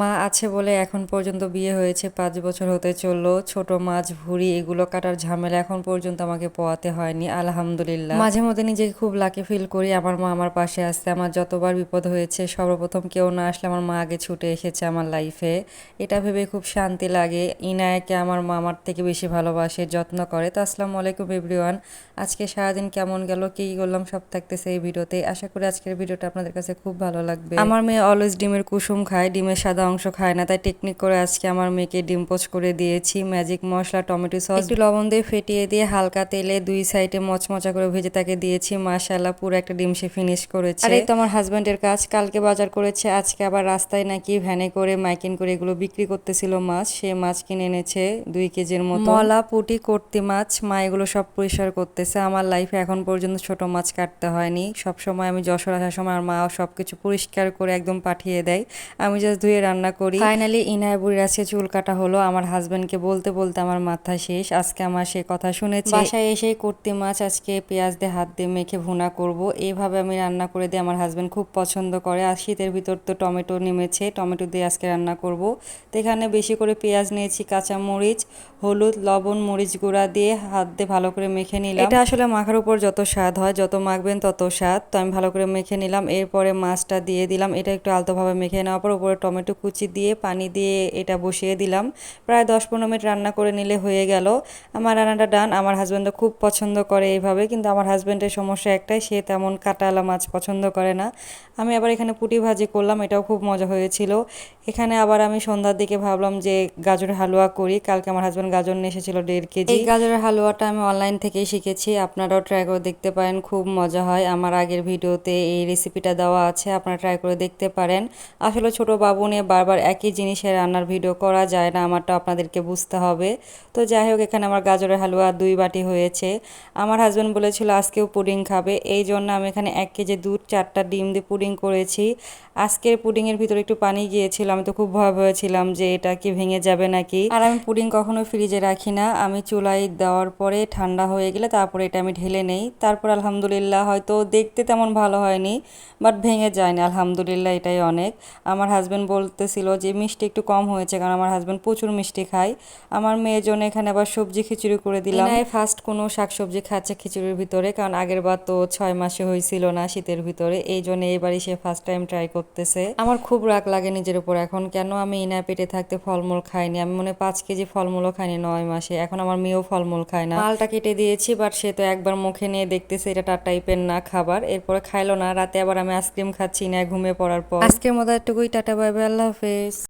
মা আছে বলে এখন পর্যন্ত বিয়ে হয়েছে, পাঁচ বছর হতে চলল। ছোট মাছ, ভুড়ি, এগুলো কাটার ঝামেলা এখন পর্যন্ত আমাকে পোয়াতে হয়নি, আলহামদুলিল্লাহ। মাঝে মধ্যে নিজেকে খুব লাকি ফিল করি, আমার মা আমার পাশে আসছে আমার যতবার বিপদ হয়েছে, সর্বপ্রথম কেউ না আসলে আমার মা আগে ছুটে এসেছে আমার লাইফে এটা ভেবে খুব শান্তি লাগে, ইনায়কে আমার মা আমার থেকে বেশি ভালোবাসে, যত্ন করে। তো আসসালামু আলাইকুম এভরিওয়ান আজকে সারাদিন কেমন গেল, কি করলাম, সব থাকতেছে এই ভিডিওতে। আশা করি আজকের ভিডিওটা আপনাদের কাছে খুব ভালো লাগবে। আমার মেয়ে অলওয়েজ ডিমের কুসুম খায়, ডিমের সাদা অংশ খায় না। তাই টেকনিক করে আজকে আমার মেয়েকে ডিম পোচ করে দিয়েছি। ম্যাজিক মশলা টমেটো সস একটু লবণ দিয়ে ফেটিয়ে দিয়ে হালকা তেলে দুই সাইডে মচমচা করে ভেজে তাকে দিয়েছি। মাশাল্লাহ পুরো একটা ডিম সে ফিনিশ করেছে। আর এই তো আমার হাজবেন্ডের কাজ। কালকে বাজার করেছে আজকে আবার রাস্তায় নাকি ভ্যানে করে মাইকিন করে এগুলো বিক্রি করতেছিল মাছ। সে মাছ কিনে এনেছে দুই কেজির মতো। মলা পুটি কর্তি মাছ মা এগুলো সব পরিষ্কার করতেছে। আমার লাইফে এখন পর্যন্ত ছোট মাছ কাটতে হয়নি। সব সময় আমি যশোর আসার সময় আমার মা সবকিছু পরিষ্কার করে একদম পাঠিয়ে দেয়। আমি জাস্ট ধুয়ে রান্না করি। ফাইনালি ইনায় বুড়ির আজকে চুল কাটা হলো। আমার হাজবেন্ডকে বলতে বলতে আমার মাথা শেষ। আজকে আমার সে কথা শুনেছে। বাসায় এসে করতে মাছ আজকে পেঁয়াজ দিয়ে হাত দিয়ে মেখে ভুনা করব। এইভাবে আমি রান্না করে দিই আমার হাজবেন্ড খুব পছন্দ করে। আর শীতের ভিতর তো টমেটো নেমেছে। টমেটো দিয়ে আজকে রান্না করব। তো এখানে বেশি করে পেঁয়াজ নিয়েছি কাঁচা মরিচ হলুদ লবণ মরিচ গুঁড়া দিয়ে হাত দিয়ে ভালো করে মেখে নিলাম। এটা আসলে মাখার উপর যত স্বাদ হয় যত মাখবেন তত স্বাদ। তো আমি ভালো করে মেখে নিলাম। এরপরে মাছটা দিয়ে দিলাম। এটা একটু আলতোভাবে মেখে নেওয়ার পর উপরে টমেটো কুচি দিয়ে, পানি দিয়ে এটা বসিয়ে দিলাম। প্রায় দশ পনেরো মিনিট রান্না করে নিলে হয়ে গেল। আমার রান্নাটা ডান। আমার হাজব্যান্ডও খুব পছন্দ করে এইভাবে, কিন্তু আমার হাজব্যান্ডের সমস্যা একটাই, সে তেমন কাটালা মাছ পছন্দ করে না। আমি আবার এখানে পুটি ভাজি করলাম, এটাও খুব মজা হয়েছিল। এখানে আবার আমি সন্ধ্যার দিকে ভাবলাম যে গাজরের হালুয়া করি। কালকে আমার হাজব্যান্ড গাজর নিয়ে এসেছিল দেড় কেজি। এই গাজরের হালুয়াটা আমি অনলাইন থেকেই শিখেছি। আপনারাও ট্রাই করে দেখতে পারেন, খুব মজা হয়। আমার আগের ভিডিওতে এই রেসিপিটা দেওয়া আছে, আপনারা ট্রাই করে দেখতে পারেন। আসলে ছোট বাবু নিয়ে বারবার একই জিনিসের রান্নার ভিডিও করা যায় না, আমারটা আপনাদেরকে বুঝতে হবে। তো যাই হোক, এখানে আমার গাজরের হালুয়া দুই বাটি হয়েছে। আমার হাজব্যান্ড বলেছিল, আজকেও পুডিং খাবে। এই জন্য আমি এখানে এক কেজি দুধ, চারটা ডিম দিয়ে পুডিং করেছি। আজকের পুডিংয়ের ভিতরে একটু পানি গিয়েছিল, আমি তো খুব ভয় ভয় ছিলাম যে এটা কি ভেঙে যাবে নাকি। আর আমি পুডিং কখনো ফ্রিজে রাখি না। আমি চুলায় দেওয়ার পরে ঠান্ডা হয়ে গেলে তারপরে এটা আমি ঢেলে নেই। তারপর আলহামদুলিল্লাহ, হয়তো দেখতে তেমন ভালো হয়নি, বাট ভেঙে যায়নি। আলহামদুলিল্লাহ, এটাই অনেক। আমার হাজব্যান্ড বলতেছিল যে মিষ্টি একটু কম হয়েছে কারণ আমার হাজব্যান্ড প্রচুর মিষ্টি খায়। আমার মেয়ের জন্য এখানে আবার সবজি খিচুড়ি করে দিলাম। ফার্স্ট কোনো শাকসবজি খাচ্ছে খিচুড়ির ভিতরে কারণ আগের বার তো ছয় মাসে হয়েছিল না শীতের ভিতরে এই জন্য এবারই সে ফার্স্ট টাইম ট্রাই করতেছে। আমার খুব রাগ লাগে নিজের উপর এখন কেন আমি ইনা পেটে থাকতে ফলমূল খাইনি? আমি মনে হয় পাঁচ কেজি ফলমূলও খাইনি নয় মাসে এখন আমার মেয়েও ফলমূল খায় না। মালটা কেটে দিয়েছি বাট সে তো একবার মুখে নিয়ে দেখতেছে এটা তার টাইপের না খাবার এরপরে খাইলো না। রাতে আবার আমি আইসক্রিম খাচ্ছি না ঘুমিয়ে পড়ার পর। আজকের মতো এটুকুই টাটা বাই বাই আল্লাহ হাফেজ